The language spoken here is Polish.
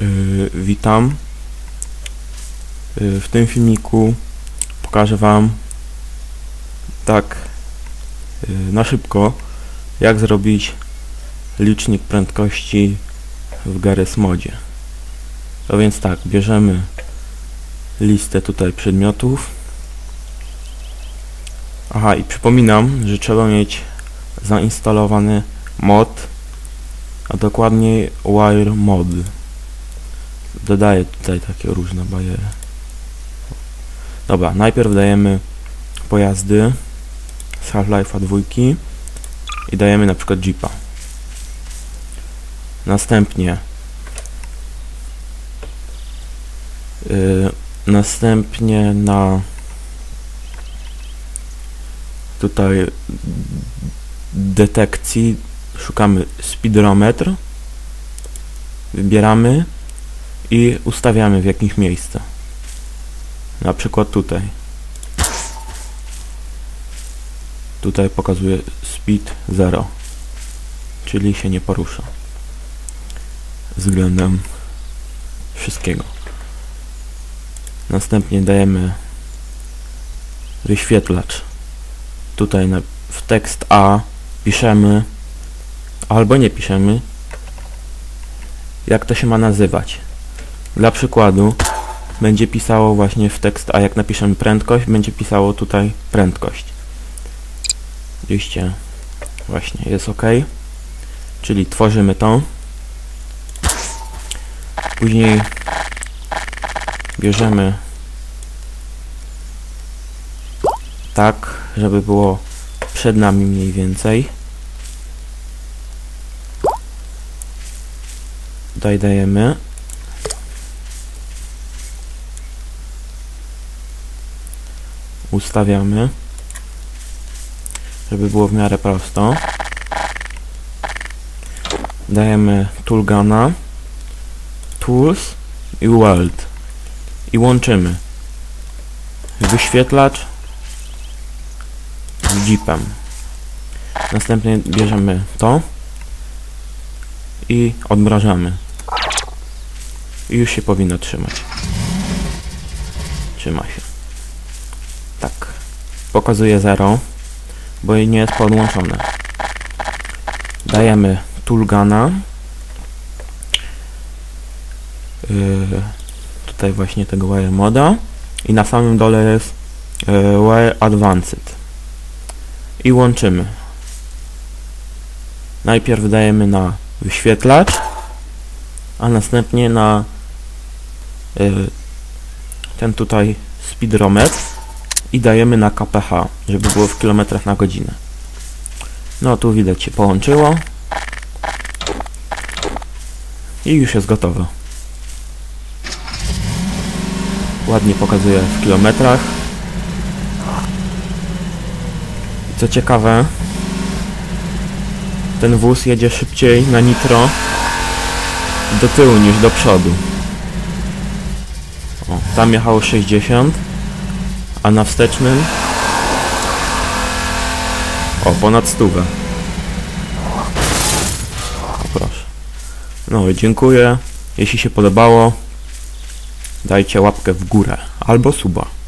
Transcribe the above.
Yy, witam. Yy, w tym filmiku pokażę Wam tak yy, na szybko jak zrobić licznik prędkości w Garry's Modzie. To więc tak, bierzemy listę tutaj przedmiotów. Aha, i przypominam, że trzeba mieć zainstalowany mod, a dokładniej Wire Mod. Dodaję tutaj takie różne bariery. Dobra, najpierw dajemy pojazdy z Half-Life'a dwójki i dajemy na przykład Jeepa. Następnie yy, następnie na tutaj detekcji szukamy speedometr wybieramy i ustawiamy w jakimś miejscu. Na przykład tutaj. Tutaj pokazuje speed 0 czyli się nie porusza względem wszystkiego. Następnie dajemy wyświetlacz. Tutaj na, w tekst A piszemy albo nie piszemy jak to się ma nazywać dla przykładu będzie pisało właśnie w tekst A jak napiszemy prędkość będzie pisało tutaj prędkość oczywiście właśnie jest ok czyli tworzymy to później bierzemy tak, żeby było przed nami mniej więcej. Tutaj dajemy. Ustawiamy, żeby było w miarę prosto. Dajemy toolgana, tools i world i łączymy wyświetlacz z jeepem. Następnie bierzemy to i odmrażamy. I już się powinno trzymać. Trzyma się. Pokazuje 0, bo nie jest podłączone. Dajemy toolgana. Yy, tutaj właśnie tego wire moda i na samym dole jest yy, wire advanced i łączymy. Najpierw dajemy na wyświetlacz, a następnie na yy, ten tutaj speedometr i dajemy na kph, żeby było w kilometrach na godzinę. No tu widać się połączyło i już jest gotowe. Ładnie pokazuje w kilometrach. Co ciekawe, ten wóz jedzie szybciej na nitro do tyłu niż do przodu. O, tam jechało 60, a na wstecznym o, ponad stówę. Proszę. No i dziękuję. Jeśli się podobało, dajcie łapkę w górę albo suba.